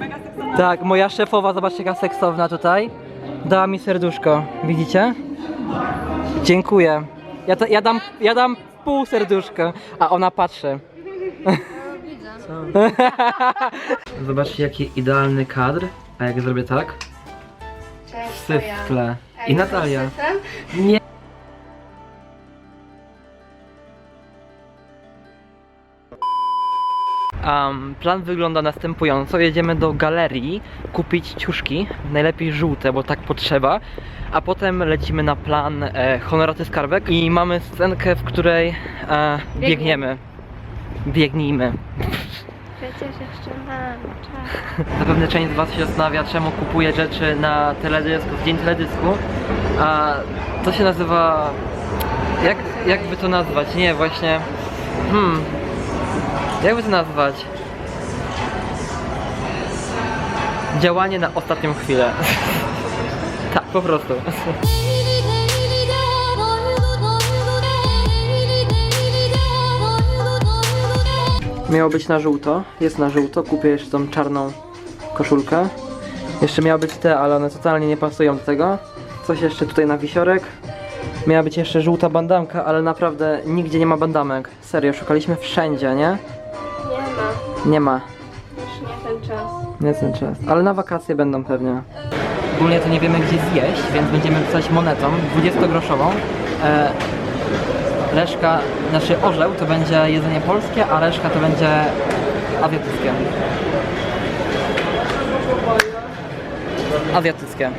mega seksowna. Tak, moja szefowa, zobaczcie jaka seksowna tutaj. Dała mi serduszko, widzicie? Dziękuję. Ja, to, ja, dam, ja dam pół serduszka, a ona patrzy. Zobaczcie jaki idealny kadr, a jak zrobię tak? Syf w tle. I Natalia. Nie. Um, plan wygląda następująco. Jedziemy do galerii kupić ciuszki, najlepiej żółte, bo tak potrzeba, a potem lecimy na plan e, Honoraty Skarbek i mamy scenkę, w której e, biegniemy. Biegnijmy. Przecież jeszcze mam czas. Zapewne część z Was się zastanawia, czemu kupuję rzeczy na teledysku, w dzień teledysku. A to się nazywa. Jak, jakby to nazwać? Nie, właśnie. Hmm. Jakby to nazwać? Działanie na ostatnią chwilę. tak, po prostu. Miało być na żółto, jest na żółto, kupię jeszcze tą czarną koszulkę. Jeszcze miały być te, ale one totalnie nie pasują do tego. Coś jeszcze tutaj na wisiorek. Miała być jeszcze żółta bandamka, ale naprawdę nigdzie nie ma bandamek. Serio, szukaliśmy wszędzie, nie? Nie ma. Nie ma. Już nie ten czas. Nie ten czas. Ale na wakacje będą pewnie. Ogólnie to nie wiemy gdzie zjeść, więc będziemy rzucać monetą 20-groszową. E, reszka, znaczy orzeł to będzie jedzenie polskie, a reszka to będzie azjatyckie. Azjatyckie.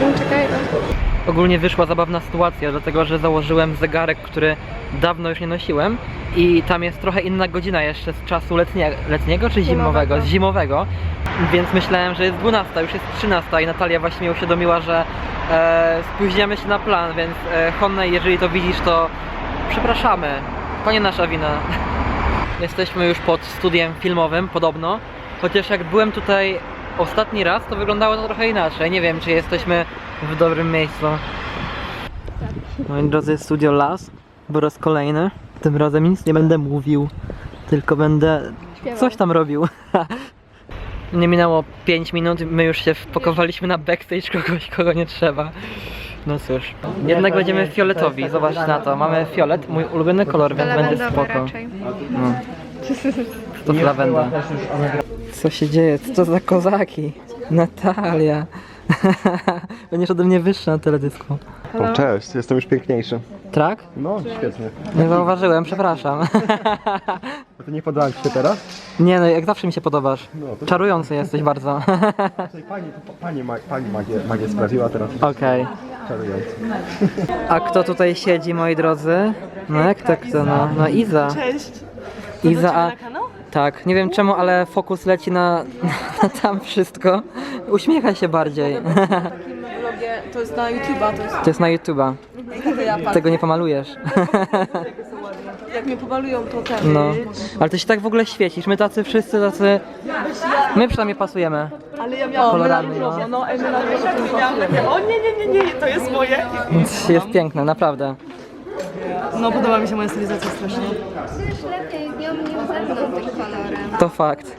No czekaj, no. Ogólnie wyszła zabawna sytuacja, dlatego że założyłem zegarek, który dawno już nie nosiłem i tam jest trochę inna godzina jeszcze z czasu letnie, letniego czy zimowego? Zimowego. Z zimowego, więc myślałem, że jest 12, już jest 13 i Natalia właśnie mi uświadomiła, że e, spóźniamy się na plan, więc e, Honnej, jeżeli to widzisz, to przepraszamy, to nie nasza wina. Jesteśmy już pod studiem filmowym, podobno, chociaż jak byłem tutaj ostatni raz, to wyglądało to trochę inaczej. Nie wiem, czy jesteśmy w dobrym miejscu. Moi drodzy, studio Las, po raz kolejny. Tym razem nic nie będę mówił, tylko będę coś tam robił. Nie minęło 5 minut, my już się wpakowaliśmy na backstage kogoś, kogo nie trzeba. No cóż, jednak będziemy fioletowi, zobacz na to. Mamy fiolet, mój ulubiony kolor, więc będzie spoko. No. To lawenda. Co się dzieje? Co to za kozaki? Natalia. Będziesz ode mnie wyższa na teledysku. O, cześć, jestem już piękniejszy. Trak? No, świetnie. Nie zauważyłem, przepraszam. A ty nie podoba ci się teraz? Nie no, jak zawsze mi się podobasz. No, to Czarujący jesteś bardzo. Tutaj pani, to pani, ma, pani magię, magię sprawiła, teraz Okej. czarujący. A kto tutaj siedzi, moi drodzy? No jak tak to no? No Iza. Cześć. Iza, a... Na kanał? Tak, nie wiem czemu, ale fokus leci na, na tam wszystko. Uśmiechaj się bardziej. To jest na YouTube'a, to jest... To jest na YouTube'a. Tego ja patrzę. Tego nie pomalujesz. Jak mnie powalują, to ten... No. Ale ty się tak w ogóle świecisz. My tacy wszyscy tacy... My przynajmniej pasujemy. Ale ja miałam... Kolorami, no. no. No, emerald miałam takie, o nie, nie, nie, nie, to jest moje. Jest piękne, naprawdę. No, podoba mi się moja stylizacja strasznie. Już lepiej z nią niż ze mną tym kolorem. To fakt.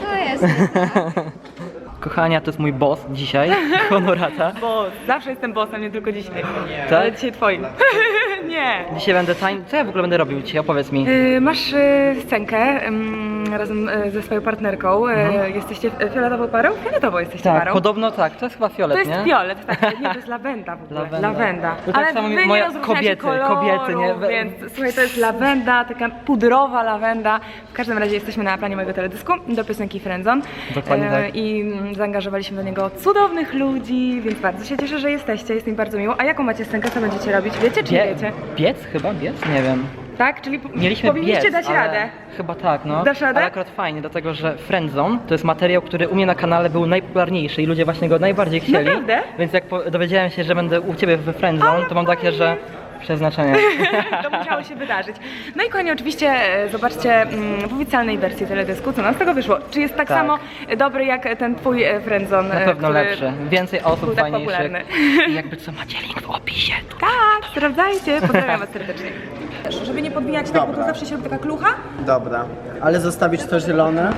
To jest. Kochania, to jest mój boss dzisiaj, Honorata. Bo zawsze jestem bossem, nie tylko dzisiaj. Tak? Ale dzisiaj twoim. nie. Dzisiaj będę tań... Co ja w ogóle będę robił dzisiaj? Opowiedz mi. Y, Masz y, scenkę ym, razem y, ze swoją partnerką. Y, Jesteście fioletową parą? Fioletowo jesteście Tak, parą. podobno tak. To jest chyba fiolet, To jest nie? fiolet, tak. Nie, to jest lawenda w ogóle. Lawenda. Lawenda. To tak samo wy nie moje rozróżniacie kobiety, koloru, kobiety, nie? Więc słuchaj, to jest lawenda, taka pudrowa lawenda. W każdym razie jesteśmy na planie mojego teledysku do piosenki Friendzone. Dokładnie tak. I mm, zaangażowaliśmy do niego cudownych ludzi, więc bardzo się cieszę, że jesteście. Jest mi bardzo miło. A jaką macie scenkę? Co będziecie robić? Wiecie czy nie Bie... wiecie? Biec chyba? Biec? Nie wiem. Tak? Czyli Mieliśmy powinniście biec, dać ale radę. Chyba tak, no. Dasz radę? Ale akurat fajnie, dlatego że Friendzone to jest materiał, który u mnie na kanale był najpopularniejszy i ludzie właśnie go najbardziej chcieli. Naprawdę? Więc jak dowiedziałem się, że będę u Ciebie we Friendzone, to mam takie, że przeznaczenie. to musiało się wydarzyć. No i kochani, oczywiście e, zobaczcie mm, w oficjalnej wersji teledysku, co nam z tego wyszło. Czy jest tak, Tak. samo dobry jak ten twój e, friendzone? Na e, pewno który lepszy. Więcej osób tak fajniejszych. popularny. I jakby co macie link w opisie. Tu. Tak, sprawdzajcie. Pozdrawiam was serdecznie. Żeby nie podbijać tak, bo to zawsze się robi taka klucha. Dobra, ale zostawić to zielone.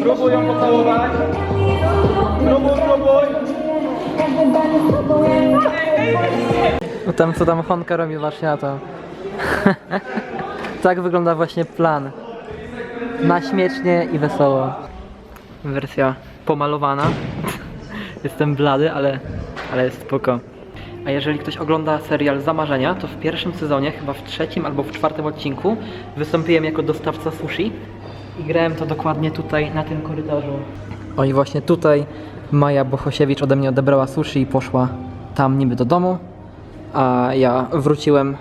Spróbuj ją pocałować. Spróbuj, spróbuj. No tam co tam Honka robi, właśnie na to. tak wygląda właśnie plan. Na śmiesznie i wesoło. Wersja pomalowana. Jestem blady, ale, ale jest spoko. A jeżeli ktoś ogląda serial Zamarzenia, to w pierwszym sezonie, chyba w trzecim albo w czwartym odcinku, wystąpiłem jako dostawca sushi i grałem to dokładnie tutaj, na tym korytarzu. O i właśnie tutaj Maja Bohosiewicz ode mnie odebrała sushi i poszła tam niby do domu, a ja wróciłem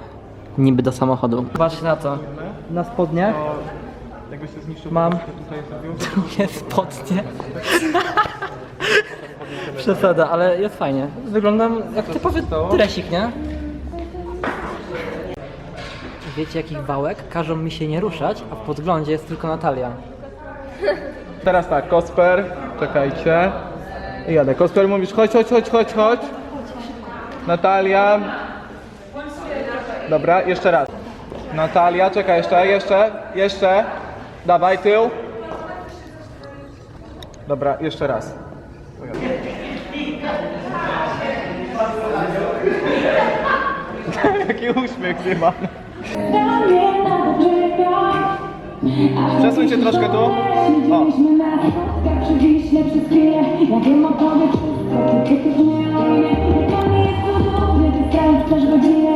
niby do samochodu. Zobaczcie na to. Na spodniach Jakby się zniszczył, Mam. tutaj zrobił. drugie spodnie. Przesada, ale jest fajnie. Wyglądam jak typowy dresik, nie? Wiecie jakich wałek każą mi się nie ruszać, a w podglądzie jest tylko Natalia. Teraz tak, Kosper, czekajcie. I jadę. Kosper mówisz, chodź, chodź, chodź, chodź, chodź. Natalia. Dobra, jeszcze raz. Natalia, czekaj, jeszcze, jeszcze, jeszcze. Dawaj, tył. Dobra, jeszcze raz. Jaki uśmiech chyba. Przesuń się troszkę tu. O. Ja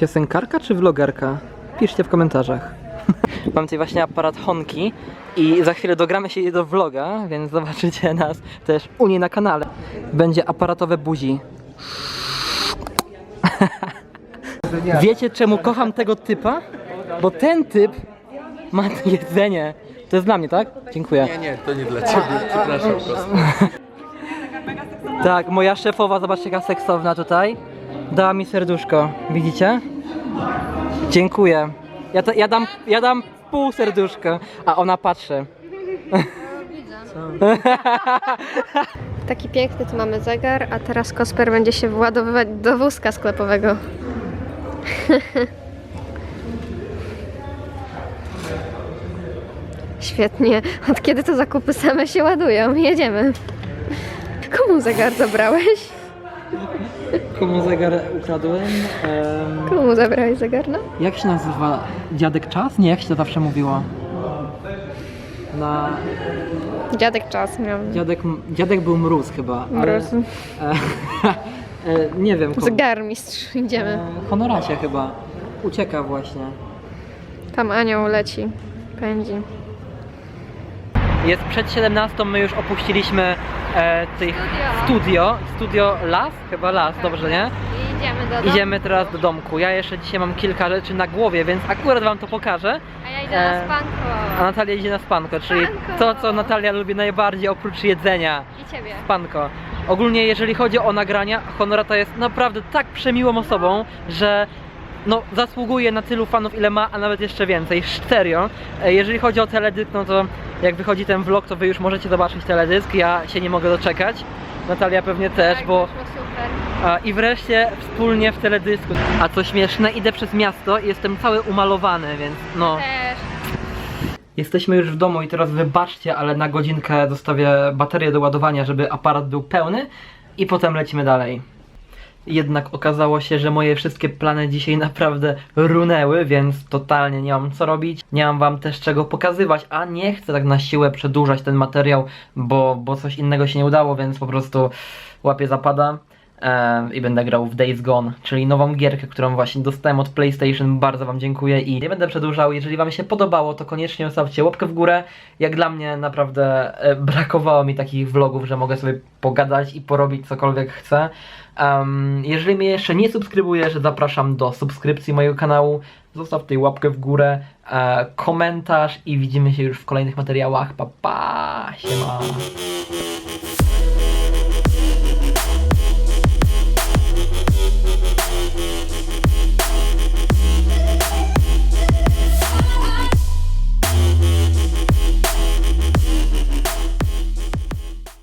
Piosenkarka czy vlogerka? Piszcie w komentarzach. Mam tutaj właśnie aparat Honki i za chwilę dogramy się do vloga, więc zobaczycie nas też u niej na kanale. Będzie aparatowe buzi. Wiecie czemu kocham tego typa? Bo ten typ ma jedzenie. To jest dla mnie, tak? Dziękuję. Nie, nie, to nie dla ciebie, przepraszam. tak, moja szefowa, zobaczcie jaka seksowna tutaj. Dała mi serduszko, widzicie? Dziękuję. Ja, ja, dam, ja dam pół serduszka, a ona patrzy. Taki piękny tu mamy zegar, a teraz Kosper będzie się władowywać do wózka sklepowego. Świetnie. Od kiedy to zakupy same się ładują? Jedziemy. Komu zegar zabrałeś? Komu zegar ukradłem? Em, Komu zabrałeś zegar, no? jak się nazywa? Dziadek czas? Nie, jak się to zawsze mówiło? Na... Dziadek czas miał. Dziadek, dziadek był mróz chyba. ale- Mróz. E, e, nie wiem. komu. Zegarmistrz, idziemy. E, honoracie chyba. Ucieka właśnie. Tam anioł leci, pędzi. Jest przed 17, my już opuściliśmy e, tych Studio. studio. Las? Chyba Las, dobrze, nie? I idziemy do domu. Idziemy teraz do domku. Ja jeszcze dzisiaj mam kilka rzeczy na głowie, więc akurat wam to pokażę. A ja idę E, na spanko. A Natalia idzie na spanko, czyli Spanko. to, co Natalia lubi najbardziej oprócz jedzenia. I ciebie. Spanko. Ogólnie jeżeli chodzi o nagrania, Honorata jest naprawdę tak przemiłą osobą, że no, zasługuje na tylu fanów, ile ma, a nawet jeszcze więcej. Serio. E, Jeżeli chodzi o teledysk, no to jak wychodzi ten vlog, to wy już możecie zobaczyć teledysk. Ja się nie mogę doczekać. Natalia pewnie też, tak, bo a, I wreszcie wspólnie w teledysku. A co śmieszne, idę przez miasto i jestem cały umalowany, więc no. Też. Jesteśmy już w domu i teraz wybaczcie, ale na godzinkę zostawię baterię do ładowania, żeby aparat był pełny i potem lecimy dalej. Jednak okazało się, że moje wszystkie plany dzisiaj naprawdę runęły, więc totalnie nie mam co robić. Nie mam wam też czego pokazywać, a nie chcę tak na siłę przedłużać ten materiał, bo, bo coś innego się nie udało, więc po prostu łapię zapada i będę grał w Days Gone, czyli nową gierkę, którą właśnie dostałem od PlayStation. Bardzo Wam dziękuję i nie będę przedłużał. Jeżeli Wam się podobało, to koniecznie zostawcie łapkę w górę. Jak dla mnie naprawdę e, brakowało mi takich vlogów, że mogę sobie pogadać i porobić cokolwiek chcę. Em, jeżeli mnie jeszcze nie subskrybujesz, zapraszam do subskrypcji mojego kanału. Zostaw tutaj łapkę w górę, e, komentarz i widzimy się już w kolejnych materiałach. Pa, pa, siema.